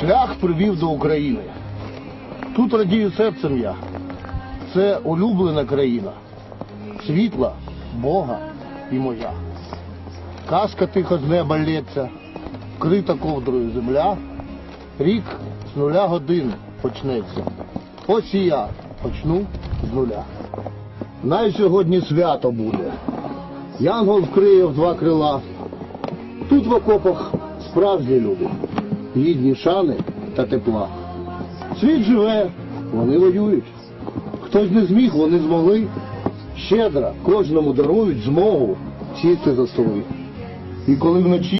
Шлях привів до України. Тут радію серцем я. Це улюблена країна. Світла, Бога і моя. Казка тихо з неба лється, вкрита ковдрою земля. Рік з нуля годин почнеться. Ось і я почну з нуля. Най сьогодні свято буде. Янгол вкриє в два крила. Тут в окопах справжні люди, гідні шани та тепла. Світ живе, вони воюють. Хтось не зміг, вони змогли. Щедро кожному дарують змогу сісти за столи. І коли вночі